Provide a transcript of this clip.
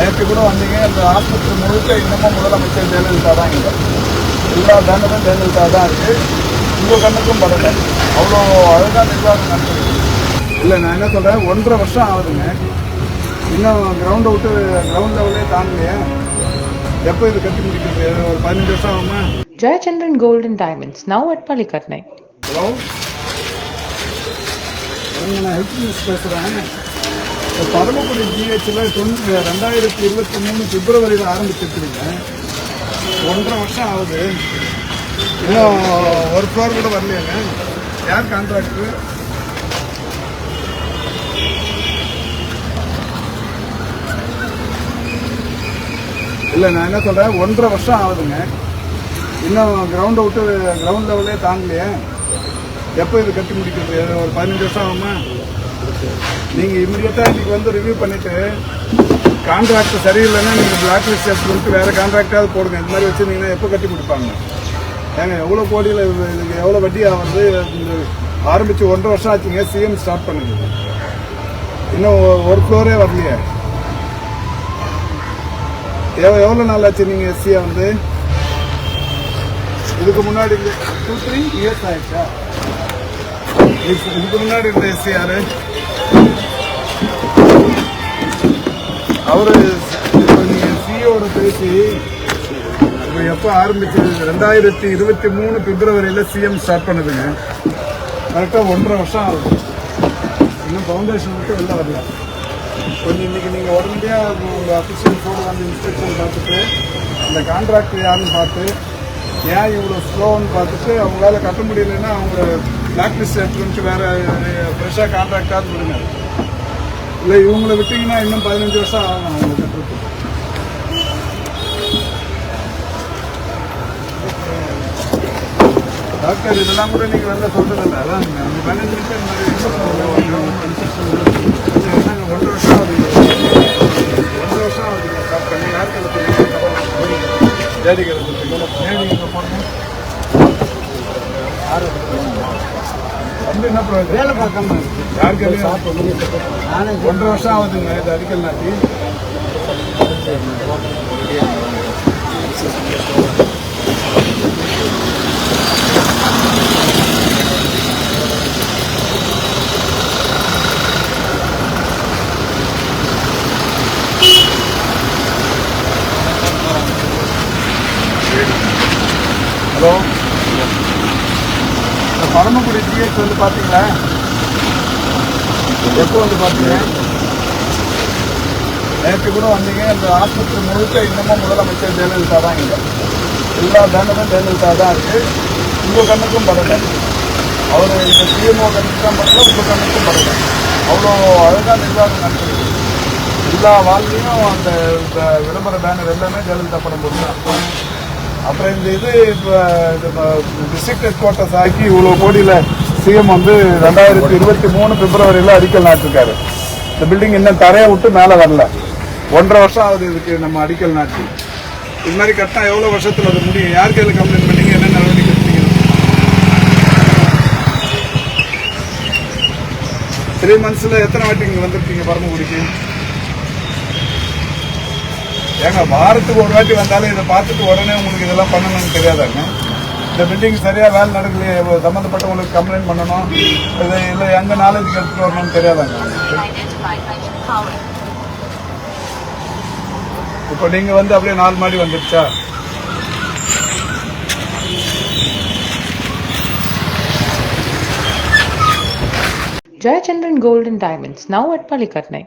நேற்று கூட வந்தீங்க. இந்த ஆஸ்பத்திரி முழுக்க இன்னமும் முதலமைச்சர் ஜெயலலிதா தான் இங்கே. எல்லா பேனரும் ஜெயலலிதா தான் இருக்கு. உங்கள் கண்ணுக்கும் படலை அவ்வளோ அழகாக நிர்வாகம் நடக்குது இல்லை நான் என்ன சொல்கிறேன் ஒன்றரை வருஷம் ஆகுதுங்க. இன்னும் கிரவுண்டை விட்டு கிரவுண்ட் லெவலே தாண்டலையே எப்போ இது கட்டி முடிக்கிறது? ஒரு பதினஞ்சு வருஷம் ஆகுமா? Jayachandran Gold and Diamonds, now at Palikatnai. Hello நான் ஹெல்த் நியூஸ் பேசுகிறேன் பரமக்குடி ஜிஹெச்சில் தொண்ணூறு ரெண்டாயிரத்தி இருபத்தி மூணு பிப்ரவரியில் ஆரம்பிச்சிருக்கிறீங்க. ஒன்றரை வருஷம் ஆகுது. இன்னும் ஒரு ஃப்ளோர் கூட வரலையாங்க. யார் கான்ட்ராக்டரு இல்லை நான் என்ன சொல்கிறேன் ஒன்றரை வருஷம் ஆகுதுங்க. இன்னும் கிரவுண்டை விட்டு கிரவுண்ட் லெவலே தாங்கலையே. எப்போ இது கட்டி முடிக்கிறது? ஒரு பதினஞ்சு வருஷம் ஆகுமா? நீங்கள் இமீடியட்டாக இன்னைக்கு வந்து ரிவ்யூ பண்ணிவிட்டு கான்ட்ராக்ட் சரியில்லைன்னா நீங்கள் பிளாக் லிஸ்ட் எடுத்துட்டு வேறு கான்ட்ராக்டாவது போடுங்க. இந்த மாதிரி வச்சுருந்தீங்கன்னா எப்போ கட்டி கொடுப்பாங்க? ஏங்க எவ்வளோ கோடியில் இதுக்கு எவ்வளோ வட்டி ஆகுது? இந்த ஆரம்பித்து ஒன்றரை வருஷம் ஆச்சுங்க சிஎம் ஸ்டார்ட் பண்ணுது. இன்னும் ஒரு ஃப்ளோரே வரலையே. எவ்வளோ எவ்வளோ நாள் ஆச்சு நீங்கள் எஸ்சியை வந்து? இதுக்கு முன்னாடி டூ த்ரீ இயர்ஸ் ஆயிடுச்சா? இதுக்கு முன்னாடி இருந்த எஸ்சி யாரு? அவரு இப்போ சிஓட பேசி இப்போ எப்போ ஆரம்பிச்சது ரெண்டாயிரத்தி இருபத்தி மூணு பிப்ரவரியில் சிஎம் ஸ்டார்ட் பண்ணுதுங்க கரெக்டாக ஒன்றரை வருஷம் ஆகுது இன்னும் ஃபவுண்டேஷன் மட்டும் வெளில வரல கொஞ்சம் இன்னைக்கு நீங்கள் உடனடியாக உங்கள் அஃபிஷியல் ஃபோன் வந்து இன்ஸ்ட்ரக்ஷன் பார்த்துட்டு அந்த கான்ட்ராக்ட் யாருன்னு பார்த்து ஏன் இவ்வளோ ஸ்லோன்னு பார்த்துட்டு அவங்களால கட்ட முடியலன்னா அவங்க பிளாக் லிஸ்ட் எடுத்துட்டு வேறு ஃப்ரெஷ்ஷாக கான்ட்ராக்டாக விடுங்க இல்லை இவங்களை விட்டீங்கன்னா இன்னும் பதினஞ்சு வருஷம் ஆகும் அவங்க கட்டுறது டாக்டர் இதெல்லாம் கூட நீங்கள் வந்து சொல்கிறதில்ல இல்லை அதான் அந்த பதினஞ்சு இந்த மாதிரி ஒன்றரை வருஷம் ஆகுது ஒன்றரை வருஷம் ஆகுது ஸ்டார்ட் பண்ணி யாருக்கு எடுத்து வந்து என்ன பார்க்காம யாருக்கு ஒன்றரை வருஷம் ஆகுதுங்க இது அடிக்கல் நாட்டி ஹலோ? இந்த பரமக்குடி ஜிஹெச் வந்து பார்த்தீங்களா? எப்போ வந்து பார்த்தீங்க? நேற்று கூட வந்தீங்க. இந்த ஆஸ்பத்திரி முழுக்க இன்னமும் முதலமைச்சர் ஜெயலலிதா தான் இங்கே. எல்லா பேனரும் ஜெயலலிதா தான் இருக்குது உங்கள் கண்ணுக்கும் படலை அவர் இந்த சிஎம்ஓ கண்ணுக்கு தான் படல உங்கள் கண்ணுக்கும் படலை அவ்வளோ அழகாக நிர்வாகம் நடக்குது எல்லா வாழ்க்கையும் அந்த விளம்பர பேனர் எல்லாமே ஜெயலலிதா படம் போட்டு அப்புறம் இந்த இது இப்போ டிஸ்ட்ரிக்ட் ஹெட் குவார்ட்டர்ஸ் ஆக்கி இவ்வளோ கோடியில் சிஎம் வந்து ரெண்டாயிரத்தி இருபத்தி மூணு பிப்ரவரியில் அடிக்கல் நாட்டிருக்காரு. இந்த பில்டிங் இன்னும் தரையை விட்டு மேலே வரல. ஒன்றரை வருஷம் ஆகுது இதுக்கு நம்ம அடிக்கல் நாட்டி. இது மாதிரி கட்டினா எவ்வளோ வருஷத்தில் அது முடியும்? யார் கையில் கம்ப்ளைண்ட் பண்ணீங்க? என்ன நடவடிக்கை எடுத்தீங்க? த்ரீ மந்த்ஸில் எத்தனை வாட்டி இங்கே வந்திருக்கீங்க பரமக்குடிக்கு ஏங்க வாரத்துக்கு ஒரு வாட்டி வந்தாலும் இதை பார்த்துட்டு உடனே உங்களுக்கு இதெல்லாம் பண்ணணும்னு தெரியாதாங்க? இந்த பில்டிங் சரியாக வேலை நடக்கலையே சம்மந்தப்பட்டவங்களுக்கு கம்ப்ளைண்ட் பண்ணணும் இது இல்லை எங்கே நாலேஜ் எடுத்துகிட்டு வரணும்னு தெரியாதாங்க? இப்போ நீங்கள் வந்து அப்படியே நாலு மாடி வந்துடுச்சா Jayachandran Gold and Diamonds, now at Palikatnai.